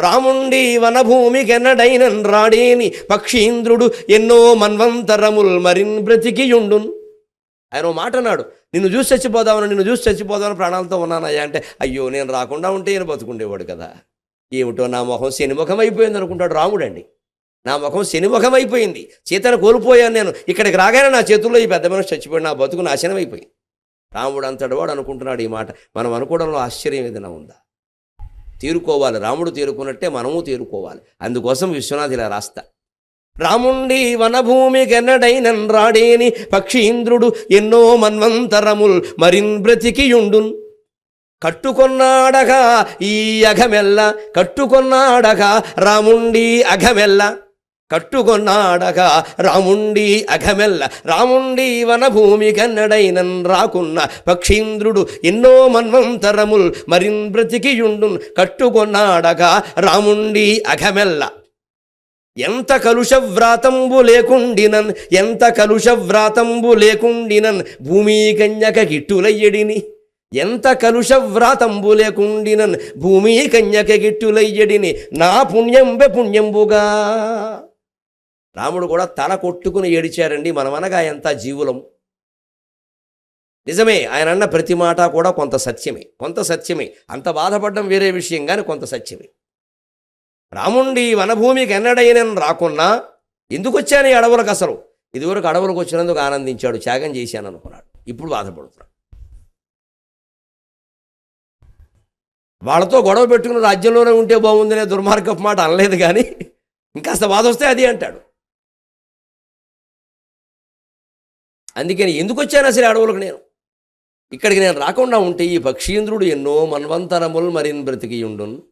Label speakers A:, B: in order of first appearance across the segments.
A: రాముండి వనభూమికెన్నడైనన్ రాడేని పక్షీంద్రుడు ఎన్నో మన్వంతరముల్ మరిన్ బ్రతికియుండున్. ఆయన ఓ మాట అన్నాడు నిన్ను చూసి చచ్చిపోదామని నిన్ను చూసి చచ్చిపోదామని ప్రాణాలతో ఉన్నానయ్యా. అంటే అయ్యో నేను రాకుండా ఉంటే ఈయన బతుకుండేవాడు కదా. ఏమిటో నా ముఖం శనిముఖం అయిపోయింది అనుకుంటాడు రాముడండి. నా ముఖం శనిముఖం అయిపోయింది సీతను కోల్పోయాను నేను. ఇక్కడికి రాగానే నా చేతుల్లో ఈ పెద్ద మనిషి చచ్చిపోయి నా బతుకు నాశనం అయిపోయింది రాముడు అంతటి వాడు అనుకుంటున్నాడు ఈ మాట. మనం అనుకోవడంలో ఆశ్చర్యం ఏదైనా ఉందా? తీరుకోవాలి. రాముడు తీరుకున్నట్టే మనము తీరుకోవాలి. అందుకోసం విశ్వనాథ్ ఇలా రాస్తా. రాముండి వనభూమికెన్నడైనన్ రాడేని పక్షీంద్రుడు ఎన్నో మన్వంతరముల్ మరిన్ బ్రతికియుండున్. కట్టుకొన్నాడగా ఈ అఘమెల్ల కట్టుకొన్నాడగా రాముండి అఘమెల్ల. కట్టుకొన్నాడగా రాముండి అఘమెల్ల. రాముండి వనభూమి కన్నడైనన్ రాకున్న పక్షీంద్రుడు ఎన్నో మన్వంతరముల్ మరిన్ బ్రతికియుండున్ కట్టుకొన్నాడగా రాముండి అఘమెల్ల. ఎంత కలుషవ్రాతంబు లేకుండినన్ ఎంత కలుషవ్రాతంబు లేకుండినన్ భూమి కన్యక గిట్టులయ్యడిని. ఎంత కలుష వ్రాతంబు లేకుండినన్ భూమి కన్యక గిట్టులయ్యడిని. నా పుణ్యంబె పుణ్యంబుగా రాముడు కూడా తల కొట్టుకుని ఏడిచారండి మనమనగా ఎంత జీవులం నిజమే ఆయన అన్న ప్రతి మాట కూడా కొంత సత్యమే కొంత సత్యమే. అంత బాధపడడం వేరే విషయం కానీ కొంత సత్యమే. రాముండి వనభూమికి ఎన్నడైన రాకున్నా ఎందుకు వచ్చాను ఈ అడవులకు అసలు? ఇదివరకు అడవులకు వచ్చినందుకు ఆనందించాడు త్యాగం చేశాను అనుకున్నాడు. ఇప్పుడు బాధపడుతున్నాడు వాళ్ళతో గొడవ పెట్టుకుని రాజ్యంలోనే ఉంటే బాగుందనే దుర్మార్గపు మాట అనలేదు కానీ ఇంకాస్త బాధ వస్తే అది అంటాడు. అందుకని ఎందుకు వచ్చాను అసలు అడవులకు నేను? ఇక్కడికి నేను రాకుండా ఉంటే ఈ పక్షీంద్రుడు ఎన్నో మన్వంతరములు మరిన్ బ్రతికి ఉండును.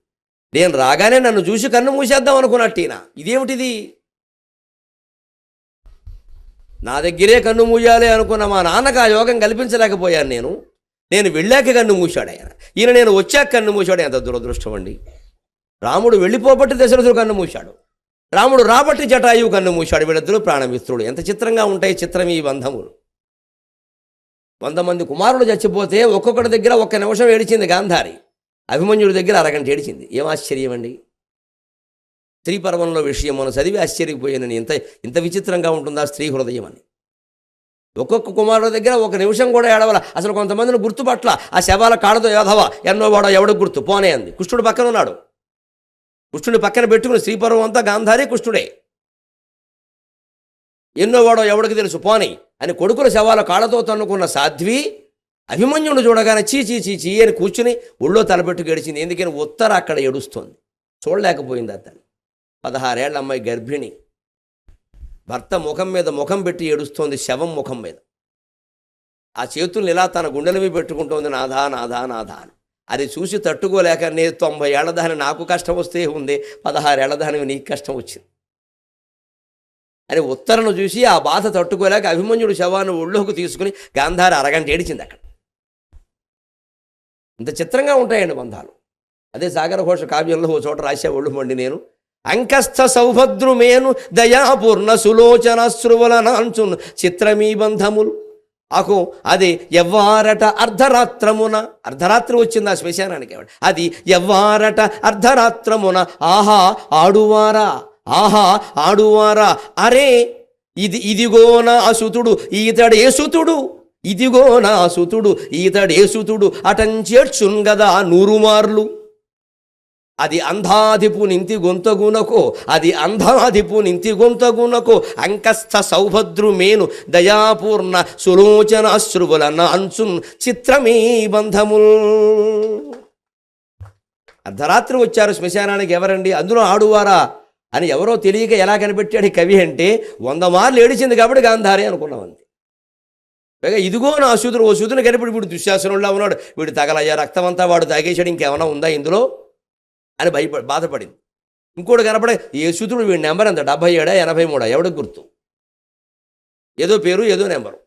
A: నేను రాగానే నన్ను చూసి కన్ను మూసేద్దాం అనుకున్నట్టీన? ఇదేమిటిది? నా దగ్గరే కన్ను మూయాలి అనుకున్న మా నాన్నకు ఆ యోగం కల్పించలేకపోయాను నేను. నేను వెళ్ళాక కన్ను మూశాడు ఆయన. ఈయన నేను వచ్చాక కన్ను మూశాడు. ఎంత దురదృష్టం అండి. రాముడు వెళ్ళిపోబట్టి దశరథుడు కన్ను మూశాడు. రాముడు రాబట్టి జటాయువు కన్ను మూశాడు. వీళ్ళిద్దరూ ప్రాణమిత్రుడు ఎంత చిత్రంగా ఉంటాయి చిత్రం ఈ బంధములు. వంద మంది కుమారులు చచ్చిపోతే ఒక్కొక్కటి దగ్గర ఒక్క నిమిషం ఏడిచింది గాంధారి. అభిమన్యుడి దగ్గర అరగంట ఏడిచింది. ఏం ఆశ్చర్యం అండి? స్త్రీ పర్వంలో విషయం మనం చదివి ఆశ్చర్యపోయానని ఇంత ఇంత విచిత్రంగా ఉంటుందా స్త్రీ హృదయం అని. ఒక్కొక్క కుమారుడు దగ్గర ఒక నిమిషం కూడా ఏడవల. అసలు కొంతమందిని గుర్తుపట్ల ఆ శవాల కాళ్ళతో యోధవ ఎన్నో వాడో ఎవడో గుర్తు? పోనే అంది. కృష్ణుడు పక్కన ఉన్నాడు కృష్ణుడి పక్కన పెట్టుకుని శ్రీపర్వం అంతా గాంధారి కృష్ణుడే. ఎన్నో వాడో ఎవడికి తెలుసు పోని. అని కొడుకుల శవాల కాళ్ళతో తన్నుకున్న సాధ్వి అభిమన్యుడు చూడగానే చీ చీ చీ చీ అని కూర్చుని ఒళ్ళో తలపెట్టు గడిచింది. ఎందుకని ఉత్తర అక్కడ ఏడుస్తోంది. చూడలేకపోయింది అతను. పదహారేళ్ళ అమ్మాయి గర్భిణి. భర్త ముఖం మీద ముఖం పెట్టి ఏడుస్తోంది శవం ముఖం మీద. ఆ చేతుల్ని ఇలా తన గుండెల మీద పెట్టుకుంటోంది నాథా నాథా నాథా అని. అది చూసి తట్టుకోలేక నేను తొంభై ఏళ్ళ దాని నాకు కష్టం వస్తే ఉంది పదహారేళ్ళ దాని నీకు కష్టం వచ్చింది. అని ఉత్తరను చూసి ఆ బాధ తట్టుకోలేక అభిమన్యుడు శవాన్ని ఒళ్ళోకి తీసుకుని గాంధార అరగంట ఏడిచింది అక్కడ. ఇంత చిత్రంగా ఉంటాయండి బంధాలు. అదే సాగర ఘోష కావ్యంలో ఓ చోట ఒళ్ళు మండి నేను. అంకస్థ సౌభద్రుమేను దయాపూర్ణ సులోచన శృవల నాంచున్ చిత్రమీ బంధములు. ఆకు అది ఎవ్వారట అర్ధరాత్రమున. అర్ధరాత్రి వచ్చింది ఆ శ్మశానానికి అది ఎవ్వారట అర్ధరాత్రమున. ఆహా ఆడువారా? ఆహా ఆడువారా? అరే ఇది ఇదిగో నా అసుతుడు ఈతడే సుతుడు. ఇదిగో నా సుతుడు ఈతడే సుతుడు. అటంచేర్చున్ గదా నూరుమార్లు. అది అంధాధిపు నింతి గొంతగునకో అది అంధాధిపు నింతి గొంతగునకో అంకస్థ సౌభద్రు మేను దయాపూర్ణ సులోచన అశ్రువుల చిత్రమీ బంధముల్. అర్ధరాత్రి వచ్చారు శ్మశానానికి ఎవరండి? అందులో ఆడువారా? అని ఎవరో తెలియక ఎలా కనిపెట్టాడు ఈ కవి అంటే వంద మార్లు ఏడిచింది కాబట్టి గాంధారి అనుకున్నాం అంతే పైగా ఇదిగో నా సూదుడు ఓ సూదుని కనిపెట్టి వీడు దుశ్శాసనంలో ఉన్నాడు. వీడు తగలయ్యా రక్తం అంతా వాడు తాగేశాడు ఇంకేమైనా ఉందా ఇందులో? అని భయప బాధపడింది. ఇంకోటి కనపడే ఏ సూత్రుడు వీడి నెంబర్ ఎంత? డెబ్బై ఏడా ఎనభై మూడా? ఎవడ గుర్తు? ఏదో పేరు ఏదో నెంబరు.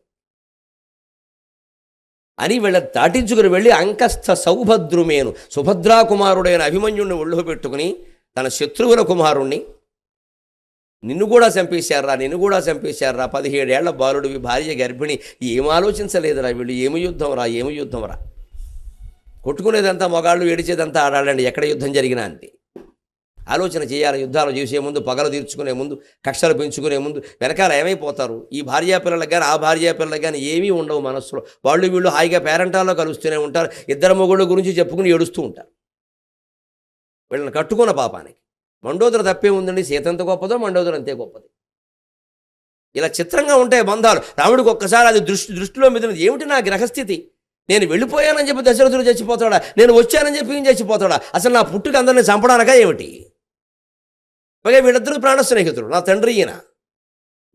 A: అని వీళ్ళ దాటించుకుని వెళ్ళి అంకస్థ సౌభద్రుమేను సుభద్రా కుమారుడైన అభిమన్యుడిని ఒళ్ళో పెట్టుకుని తన శత్రువుల కుమారుణ్ణి నిన్ను కూడా చంపేశారా నిన్ను కూడా చంపేశారా పదిహేడేళ్ళ బాలుడివి భార్య గర్భిణి ఏం ఆలోచించలేదురా వీళ్ళు? ఏమి యుద్ధం రా? ఏమి యుద్ధం రా? కొట్టుకునేదంతా మగాళ్ళు ఏడిచేదంతా ఆడాలండి ఎక్కడ యుద్ధం జరిగినా అంతే. ఆలోచన చేయాలి. యుద్ధాలు చేసే ముందు పగలు తీర్చుకునే ముందు కక్షలు పెంచుకునే ముందు వెనకాల ఏమైపోతారు? ఈ భార్యా పిల్లలకు కానీ ఆ భార్యా పిల్లలకు కానీ ఏమీ ఉండవు మనస్సులో. వాళ్ళు వీళ్ళు హాయిగా పేరెంటాల్లో కలుస్తూనే ఉంటారు. ఇద్దరు మొగుళ్ళ గురించి చెప్పుకుని ఏడుస్తూ ఉంటారు. వీళ్ళని కట్టుకున్న పాపానికి. మండోదర తప్పే ఉందండి. సీత ఎంత గొప్పదో మండోదర అంతే గొప్పది. ఇలా చిత్రంగా ఉంటాయి బంధాలు. రాముడికి ఒక్కసారి అది దృష్టి దృష్టిలో మీద ఏమిటి నా గ్రహస్థితి? నేను వెళ్ళిపోయానని చెప్పి దశరథుడు చచ్చిపోతాడా? నేను వచ్చానని చెప్పి ఏం చచ్చిపోతాడా? అసలు నా పుట్టుకు అందరిని చంపడానక ఏమిటి? పైగా వీళ్ళిద్దరూ ప్రాణ స్నేహితుడు నా తండ్రి ఈయన.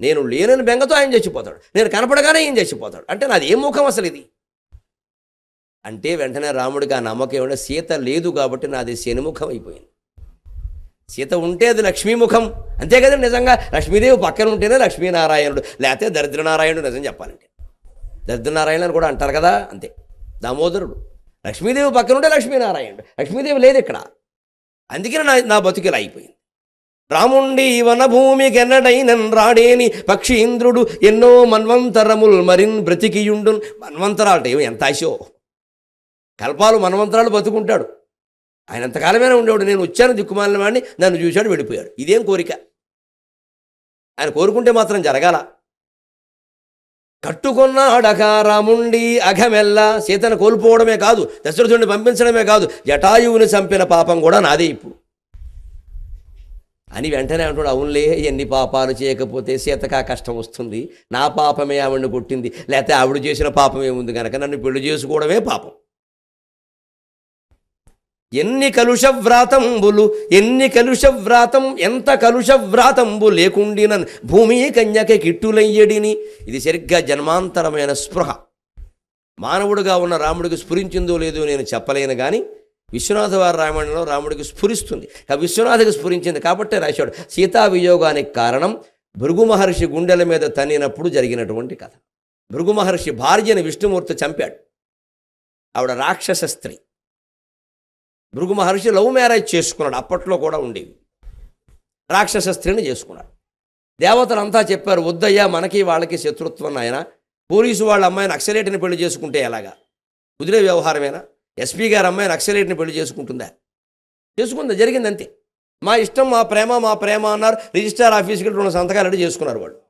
A: నేను లేనని బెంగతో ఆయన చచ్చిపోతాడు. నేను కనపడగానే ఈయన చచ్చిపోతాడు. అంటే నాది ఏం ముఖం అసలు ఇది? అంటే వెంటనే రాముడికి ఆ నమ్మకం ఏమంటే సీత లేదు కాబట్టి నాది శనిముఖం అయిపోయింది. సీత ఉంటే అది లక్ష్మీముఖం అంతే కదండి నిజంగా? లక్ష్మీదేవి పక్కన ఉంటేనే లక్ష్మీనారాయణుడు. లేకపోతే దరిద్రనారాయణుడు నిజం చెప్పాలంటే. దరిద్రనారాయణ అని కూడా అంటారు కదా? అంతే. దామోదరుడు. లక్ష్మీదేవి పక్కన ఉంటే లక్ష్మీనారాయణుడు. లక్ష్మీదేవి లేదు ఇక్కడ. అందుకనే నా నా బతుకిలా అయిపోయింది? రాముండి వనభూమికెన్నడైనన్ రాడేని పక్షీంద్రుడు ఎన్నో మన్వంతరముల్ మరిన్ బ్రతికియుండు మన్వంతరాలు ఏమో ఎంత ఆశో? కల్పాలు మన్వంతరాలు బతుకుంటాడు. ఆయన ఎంతకాలమైనా ఉండేవాడు. నేను వచ్చాను దిక్కుమాలిన వాడిని. నన్ను చూశాడు వెళ్ళిపోయాడు. ఇదేం కోరిక? ఆయన కోరుకుంటే మాత్రం జరగాల. కట్టుకున్న అడకారముండి అఘమెల్ల. సీతను కోల్పోవడమే కాదు దశరథుడిని పంపించడమే కాదు జటాయువుని చంపిన పాపం కూడా నాదే ఇప్పుడు. అని వెంటనే అంటాడు అవునులే ఎన్ని పాపాలు చేయకపోతే సీతకా కష్టం వస్తుంది నా పాపమే ఆవిడని కొట్టింది లేకపోతే ఆవిడ చేసిన పాపం ఏముంది కనుక నన్ను పెళ్ళి చేసుకోవడమే పాపం. ఎన్ని కలుష వ్రాతంబులు ఎన్ని కలుష వ్రాతం ఎంత కలుష వ్రాతంబు భూమి కన్యక కిట్టులయ్యడిని. ఇది సరిగ్గా జన్మాంతరమైన స్పృహ. మానవుడుగా ఉన్న రాముడికి స్ఫురించిందో లేదో నేను చెప్పలేను కానీ విశ్వనాథ వారి రామాయణంలో రాముడికి స్ఫురిస్తుంది. ఆ విశ్వనాథకి స్ఫురించింది కాబట్టే రాశాడు సీతా వియోగానికి కారణం భృగు మహర్షి గుండెల మీద తన్నినప్పుడు జరిగినటువంటి కథ. భృగు మహర్షి భార్యని విష్ణుమూర్తి చంపాడు. ఆవిడ రాక్షస స్త్రీ. భృగు మహర్షి లవ్ మ్యారేజ్ చేసుకున్నాడు. అప్పట్లో కూడా ఉండేవి. రాక్షస స్త్రీని చేసుకున్నాడు. దేవతలంతా చెప్పారు వద్దయ్యా మనకి వాళ్ళకి శత్రుత్వం ఆయన పోలీసు వాళ్ళ అమ్మాయిని అక్సలేట్ని పెళ్ళి చేసుకుంటే ఎలాగా? కుదిరే వ్యవహారమేనా? ఎస్పీ గారు అమ్మాయిని అక్సలేట్ని పెళ్ళి చేసుకుంటుందా? చేసుకుందా? జరిగింది అంతే మా ఇష్టం మా ప్రేమ మా ప్రేమ అన్నారు. రిజిస్టార్ ఆఫీస్కి రెండు సంతకాలు రెడీ చేసుకున్నారు వాళ్ళు.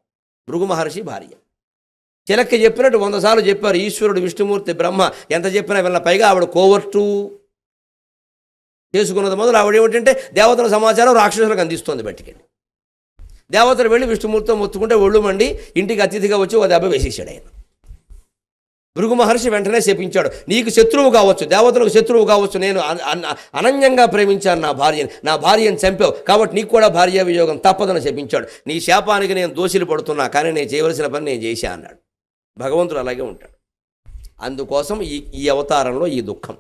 A: భృగు మహర్షి భార్య. చిలక్క చెప్పినట్టు వంద సార్లు చెప్పారు ఈశ్వరుడు విష్ణుమూర్తి బ్రహ్మ. ఎంత చెప్పినా వీళ్ళ పైగా ఆవిడ కోవర్టు. చేసుకున్నది మొదలు ఆవిడ ఏమిటంటే దేవతల సమాచారం రాక్షసులకు అందిస్తోంది బయటికెళ్ళి. దేవతలు వెళ్ళి విష్ణుమూర్తితో మొత్తుకుంటే ఒళ్ళు మండి ఇంటికి అతిథిగా వచ్చి ఒక దెబ్బ వేసేసాడు ఆయన. భృగు మహర్షి వెంటనే శపించాడు నీకు శత్రువు కావచ్చు దేవతలకు శత్రువు కావచ్చు నేను అన- అనన్యంగా ప్రేమించాను నా భార్యని నా భార్యను చంపావు కాబట్టి నీకు కూడా భార్య వియోగం తప్పదని శపించాడు. నీ శాపానికి నేను దోషులు పడుతున్నా కానీ నేను చేయవలసిన పని నేను చేశా అన్నాడు. భగవంతుడు అలాగే ఉంటాడు. అందుకోసం ఈ ఈ అవతారంలో ఈ దుఃఖం.